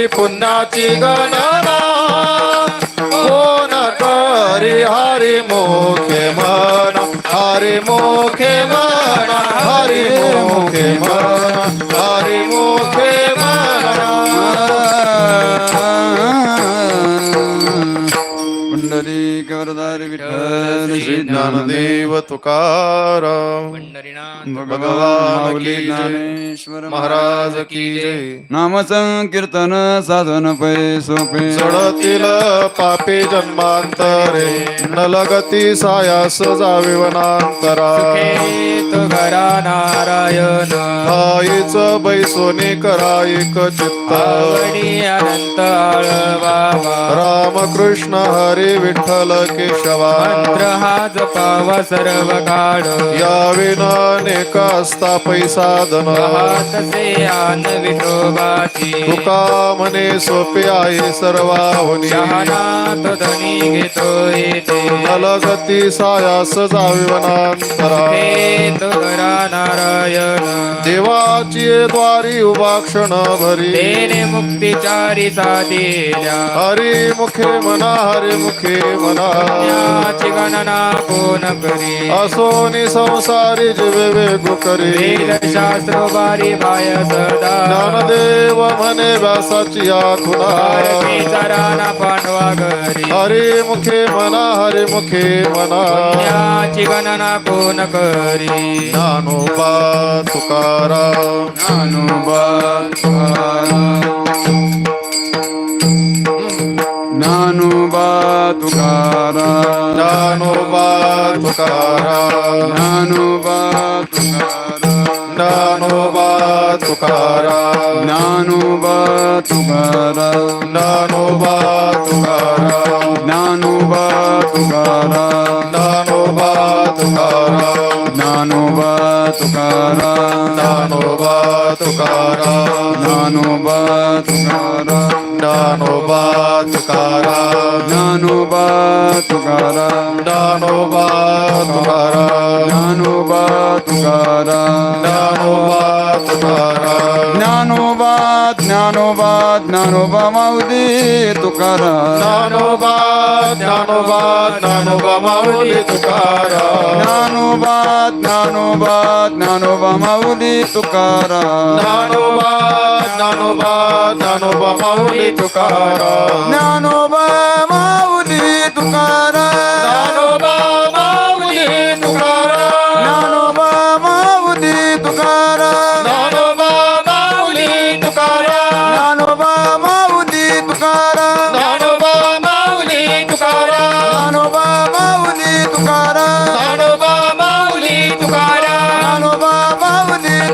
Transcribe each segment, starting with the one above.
करी पुण्याची गणना. कोण करी हरी मुखे म्हणा. हरी मुखे म्हणा हरी मुखे म्हणा. हरी मुखे ज्ञानदेव तुकाराम भगवान. ज्ञानेश्वर महाराज की जय। नाम संकीर्तन साधन पै। सोपे चढतील पापे जन्मांतरे न लगती सायास जावे वनांतरा घरा नारायण। आईच बैसोनी करायक चित्त। अनंत रामकृष्ण हरी विठ्ठल केशवा। मंत्र हा पावा सर्व काळ या विना नेका पैसा धन. विठोबाची. तुका मने सोपे आहे सर्वाहुनी शहानात धनी सायास जावे वनांतरा नारायण. देवाची द्वारी उभा क्षण भरी. तेने मुक्तिचारी साधेल्या. हरी मुखे मना हरी मुखे मना गणना कोण करी? असोनी संसारी जीवे वेगु करी. वेद शास्त्र बारी बाय सदा. ज्ञानदेव म्हणे व्यासाची भारतीचा राणा पांडवा घरी हरी मुखे मना हरी मुखे मना। पुण्याची गणना कोण करी? Dnyanoba Tukaram Dnyanoba Tukaram. Dnyanoba Tukaram Dnyanoba Tukaram Dnyanoba Nanoba Tukara Nanoba Tukara Nanoba Tukara Nanoba Tukara Nanoba Tukaram Dnyanoba Tukaram Dnyanoba Tukaram Dnyanoba Tukaram Dnyanoba Tukaram Dnyanoba Tukaram Dnyanoba Tukaram Dnyanoba Tukaram Dnyanoba Tukaram Dnyanoba Tukaram Dnyanoba Tukaram Dnyanoba Tukaram Dnyanoba Tukaram Dnyanoba Tukaram Dnyanoba Dnyanoba Dnyanoba माऊली तुकाराम ज्ञानोबा ज्ञानोबा ज्ञानोबा माऊली तुकाराम ज्ञानोबा ज्ञानोबा ज्ञानोबा माऊली तुकाराम. ज्ञानोबा ज्ञानोबा ज्ञानोबा माऊली तुकाराम. ज्ञानोबा माऊली तुकाराम. ज्ञानोबा माऊली तुकाराम. ज्ञानोबा माऊली तुकाराम ज्ञानोबा माऊली तुकाराम ज्ञानोबा माऊली तुकाराम ज्ञानोबा माऊली तुकाराम ज्ञानोबा माऊली तुकाराम ज्ञानोबा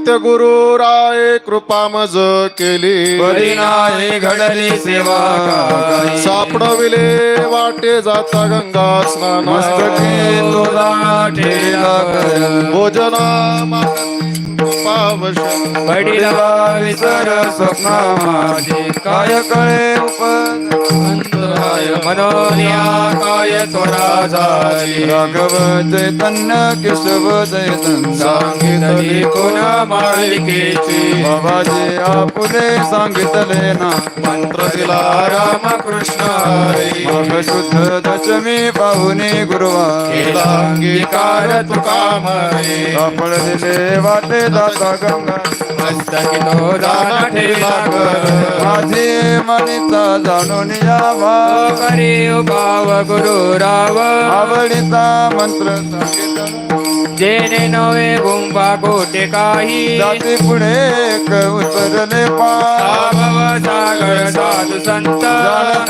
सत्य गुरु राय कृपा मज केली. परिणाय घडली सेवा. सापडविले वाटे जाता गंगा स्नान. भोजना पावश पडिला विसर स्वप्ना माझे. काय कळे उपराय मनोनिया काय त्वरा झाली राघव चैतन्य केशव चैतन्य सांगितली पुन्हा मालिकेची बाबाजी आपुले सांगितले ना मंत्र दिला रामकृष्ण मग शुद्ध दशमी पाहुणे गुरुवार। केला अंगीकार सापड दिले वाटे दाता गंगा। माझे मनीचा जाणून यावा करी उभाव गुरु राव. आवडीचा मंत्र जेने नवे गुंबा गोटे काही. जाती पुढे उतरले पार. भव सागर साधू संत.